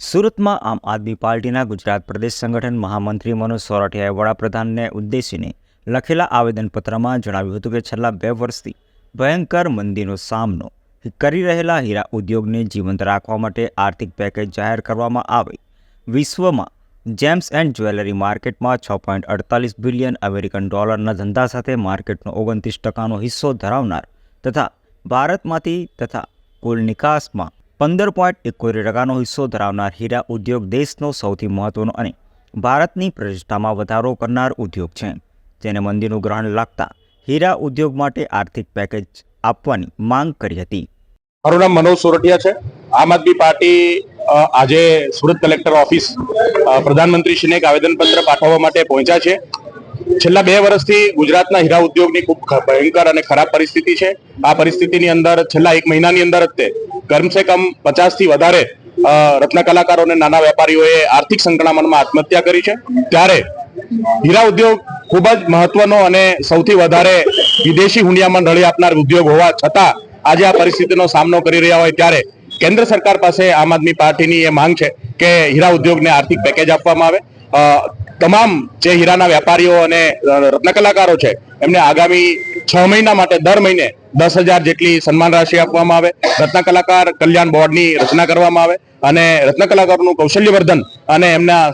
સુરતમાં આમ આદમી પાર્ટીના ગુજરાત પ્રદેશ સંગઠન મહામંત્રી મનોજ સોરઠિયાએ વડાપ્રધાનને ઉદ્દેશીને લખેલા આવેદનપત્રમાં જણાવ્યું હતું કે છેલ્લા બે વર્ષથી ભયંકર મંદીનો સામનો કરી રહેલા હીરા ઉદ્યોગને જીવંત રાખવા માટે આર્થિક પેકેજ જાહેર કરવામાં આવે. વિશ્વમાં જેમ્સ એન્ડ જ્વેલરી માર્કેટમાં છ પોઈન્ટ અડતાલીસ બિલિયન અમેરિકન ડોલરના ધંધા સાથે માર્કેટનો ઓગણત્રીસ ટકાનો હિસ્સો ધરાવનાર તથા ભારતમાંથી તથા કુલ નિકાસમાં પંદર પોઈન્ટ એકોતેર ટકાનો હિસ્સો ધરાવનાર હીરા ઉદ્યોગ દેશનો સૌથી મહત્વનો અને ભારતની પ્રતિષ્ઠામાં વધારો કરનાર ઉદ્યોગ છે. જેને મંદીનું ગ્રહણ લાગતા હીરા ઉદ્યોગ માટે આર્થિક પેકેજ આપવાની માંગ કરી હતી. મારું નામ મનોજ સોરઠિયા છે. આમ આદમી પાર્ટી આજે સુરત કલેક્ટર ઓફિસ પ્રધાનમંત્રી પ્રધાનમંત્રીશ્રીને એક આવેદનપત્ર પાઠવવા માટે પહોંચ્યા છે. છેલ્લા બે વર્ષથી ગુજરાતના હીરા ઉદ્યોગની ખૂબ ભયંકર અને ખરાબ પરિસ્થિતિ છે. આ પરિસ્થિતિની અંદર છેલ્લા એક મહિનાની અંદર જ તે કમસે કમ પચાસથી વધારે રત્ન કલાકારો અને નાના વેપારીઓએ આર્થિક સંકળામણમાં આત્મહત્યા કરી છે. ત્યારે હીરા ઉદ્યોગ ખૂબ જ મહત્વનો અને સૌથી વધારે વિદેશી હુંડિયામાં રળી આપનાર ઉદ્યોગ હોવા છતાં આજે આ પરિસ્થિતિનો સામનો કરી રહ્યા હોય ત્યારે કેન્દ્ર સરકાર પાસે આમ આદમી પાર્ટીની એ માંગ છે કે હીરા ઉદ્યોગને આર્થિક પેકેજ આપવામાં આવે. તમામ જે હીરાના વેપારીઓ અને રત્નકલાકારો રત્ન કલાકારો છે એમને આગામી છ મહિના માટે, દર મહિને દસ હજાર જેટલી સન્માન રાશિ આપવામાં આવે. રત્ન કલાકાર કલ્યાણ બોર્ડની રચના કરવામાં આવે અને રત્ન કલાકારોનું કૌશલ્યવર્ધન અને એમના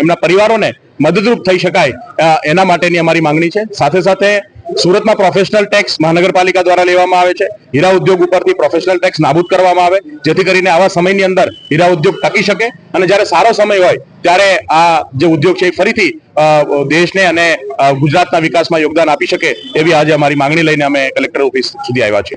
એમના પરિવારોને મદદરૂપ થઈ શકાય એના માટેની અમારી માંગણી છે. સાથે સાથે સુરતમાં પ્રોફેશનલ ટેક્સ મહાનગરપાલિકા દ્વારા લેવામાં આવે છે. હીરા ઉદ્યોગ ઉપરથી પ્રોફેશનલ ટેક્સ નાબૂદ કરવામાં આવે, જેથી કરીને આવા સમયની અંદર હીરા ઉદ્યોગ ટકી શકે. અને જ્યારે સારો સમય હોય, ત્યારે આ જે ઉદ્યોગ છે એ ફરીથી દેશને અને ગુજરાતના વિકાસમાં યોગદાન આપી શકે, એવી આજે અમારી માંગણી લઈને અમે કલેક્ટર ઓફિસ સુધી આવ્યા છીએ.